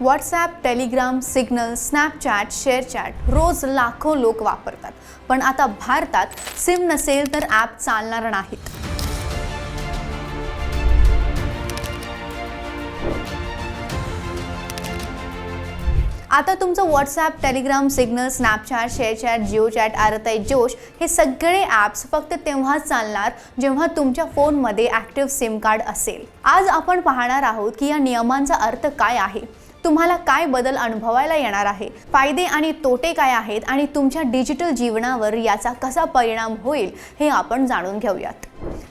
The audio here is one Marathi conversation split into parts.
WhatsApp Telegram Signal Snapchat ShareChat रोज लाखो लोक वापरतात. पण आता भारतात सिम नसेल तर ॲप चालणार नाहीत. आता तुमचं WhatsApp Telegram Signal Snapchat ShareChat Jio chat Arattai Josh हे सगळे ॲप्स फक्त तेव्हाच चालणार जेव्हा तुमच्या फोनमध्ये ॲक्टिव्ह सिम कार्ड असेल. आज आपण पाहणार आहोत की या नियमांचा अर्थ काय आहे. तुम्हाला काय बदल अनुभवायला येणार आहे? फायदे आणि तोटे काय आहेत? आणि तुमच्या डिजिटल जीवनावर याचा कसा परिणाम होईल हे आपण जाणून घेऊयात.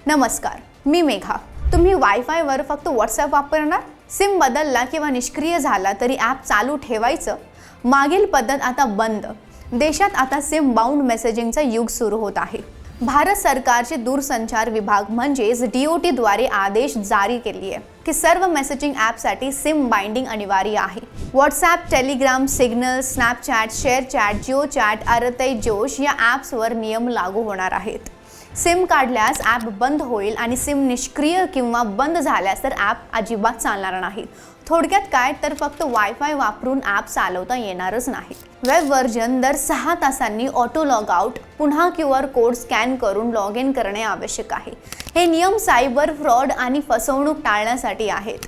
नमस्कार मी मेघा. तुम्ही वायफायवर फक्त व्हॉट्सॲप वापरणार? सिम बदलला किंवा निष्क्रिय झाला तरी ॲप चालू ठेवायचं? मागील पद्धत आता बंद. देशात आता सिम बाउंड मेसेजिंगचा युग सुरू होत आहे. भारत सरकारचे दूरसंचार विभाग म्हणजेच डी ओ टीद्वारे आदेश जारी केली आहे की सर्व मेसेजिंग ॲपसाठी सिम बाइंडिंग अनिवार्य आहे. WhatsApp Telegram Signal Snapchat ShareChat Jio chat Arattai Josh या ॲप्सवर नियम लागू होणार आहेत. सिम काढल्यास ॲप बंद होईल आणि सिम निष्क्रिय किंवा बंद झाल्यास तर ॲप अजिबात चालणार नाही. थोडक्यात काय? तर फक्त वायफाय वापरून ॲप चालवता येणारच नाही. वेब व्हर्जन दर सहा तासांनी ऑटो लॉग आउट पुन्हा क्यू आर कोड स्कॅन करून लॉग इन करणे आवश्यक आहे. हे नियम सायबर फ्रॉड आणि फसवणूक टाळण्यासाठी आहेत.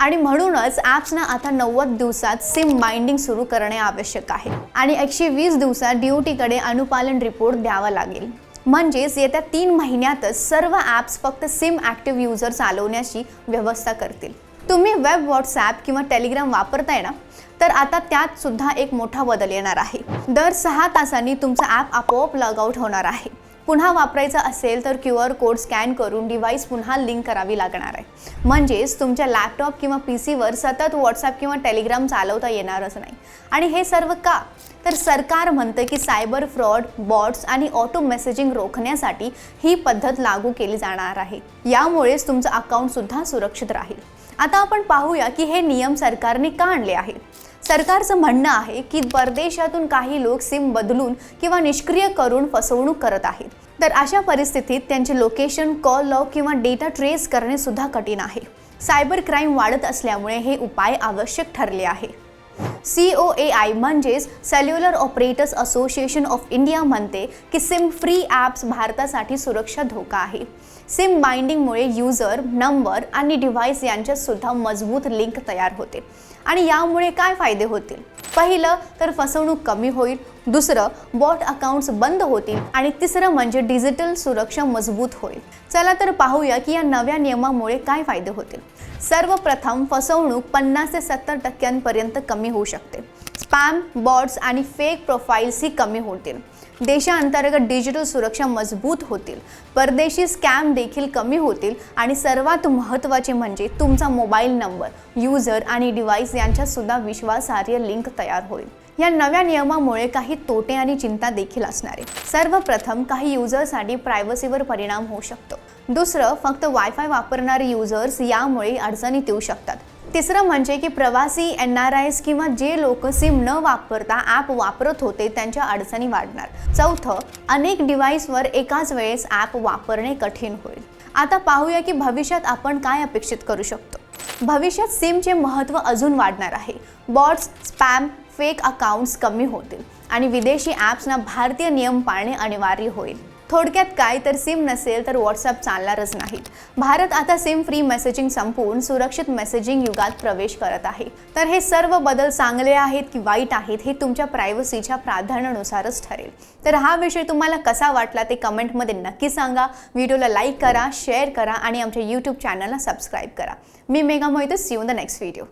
आणि म्हणूनच ॲप्सना आता नव्वद दिवसात सिम बाइंडिंग सुरू करणे आवश्यक आहे. आणि एकशे वीस दिवसात ड्युटीकडे अनुपालन रिपोर्ट द्यावा लागेल. म्हणजेच येत्या तीन महिन्यातच सर्व ॲप्स फक्त सिम ॲक्टिव्ह युजर चालवण्याची व्यवस्था करतील. तुम्ही वेब व्हॉट्सॲप किंवा टेलिग्राम वापरताय ना तर आता त्यात सुद्धा एक मोठा बदल येणार आहे. दर सहा तासांनी तुमचं ॲप आपोआप लॉग आउट होणार आहे. पुन्हा वापरायचं असेल तर क्यू आर कोड स्कॅन करून डिव्हाइस पुन्हा लिंक करावी लागणार आहे. म्हणजेच तुमच्या लॅपटॉप किंवा पी सीवर सतत व्हॉट्सॲप किंवा टेलिग्राम चालवता येणारच नाही. आणि हे सर्व का? तर सरकार म्हणतं की सायबर फ्रॉड बॉट्स आणि ऑटो मेसेजिंग रोखण्यासाठी ही पद्धत लागू केली जाणार आहे. यामुळेच तुमचं अकाउंटसुद्धा सुरक्षित राहील. आता आपण पाहूया की हे नियम सरकारने का आणले आहेत? सरकारचं म्हणणं आहे की परदेशातून काही लोक सिम बदलून किंवा निष्क्रिय करून फसवणूक करत आहेत. तर अशा परिस्थितीत त्यांचे लोकेशन कॉल लॉक किंवा डेटा ट्रेस करणे सुद्धा कठीण आहे. सायबर क्राईम वाढत असल्यामुळे हे उपाय आवश्यक ठरले आहे. सी ओ ए आय म्हणजेच cellular operators association of India म्हणते की सिम फ्री ॲप्स भारतासाठी सुरक्षा धोका आहे. सिम बाइंडिंगमुळे युजर नंबर आणि डिव्हाइस यांच्यात सुद्धा मजबूत लिंक तयार होते. आणि यामुळे काय फायदे होतील? पहिलं तर फसवणूक कमी होईल. दुसरं बॉट अकाउंट्स बंद होतील. आणि तिसरं म्हणजे डिजिटल सुरक्षा मजबूत होईल. चला तर पाहूया की या नव्या नियमामुळे काय फायदे होतील. सर्वप्रथम फसवणूक पन्नास ते सत्तर टक्क्यांपर्यंत कमी होऊ शकते. स्पॅम बॉट्स आणि फेक प्रोफाईल्सही कमी होतील. देशांतर्गत डिजिटल सुरक्षा मजबूत होतील. परदेशी स्कॅम देखील कमी होतील आणि सर्वात महत्त्वाचे म्हणजे तुमचा मोबाईल नंबर युजर आणि डिव्हाइस यांच्यातसुद्धा विश्वासार्ह लिंक तयार होईल. या नव्या नियमामुळे काही तोटे आणि चिंता देखील असणार आहे सर्वप्रथम काही युजरसाठी प्रायव्हसीवर परिणाम होऊ शकतो. दुसरं फक्त वायफाय वापरणारे युजर्स यामुळे अडचणीत येऊ शकतात. तिसरं म्हणजे की प्रवासी एन आर आयस किंवा जे लोक सिम न वापरता ॲप वापरत होते त्यांच्या अडचणी वाढणार. चौथं अनेक डिव्हाइसवर एकाच वेळेस ॲप वापरणे कठीण होईल. आता पाहूया की भविष्यात आपण काय अपेक्षित करू शकतो. भविष्यात सिमचे महत्त्व अजून वाढणार आहे. बॉट्स स्पॅम फेक अकाउंट्स कमी होतील आणि विदेशी ॲप्सना भारतीय नियम पाळणे अनिवार्य होईल. थोडक्यात काय तर सिम नसेल तर व्हॉट्सअप चालणारच नाहीत भारत आता सिम फ्री मेसेजिंग संपवून सुरक्षित मेसेजिंग युगात प्रवेश करत आहे. तर हे सर्व बदल चांगले आहेत की वाईट आहेत हे तुमच्या प्रायव्हसीच्या प्राधान्यानुसारच ठरेल. तर हा विषय तुम्हाला कसा वाटला ते कमेंटमध्ये नक्की सांगा. व्हिडिओला लाईक करा शेअर करा आणि आमच्या यूट्यूब चॅनलला सबस्क्राईब करा. मी mega Mohit see you the next video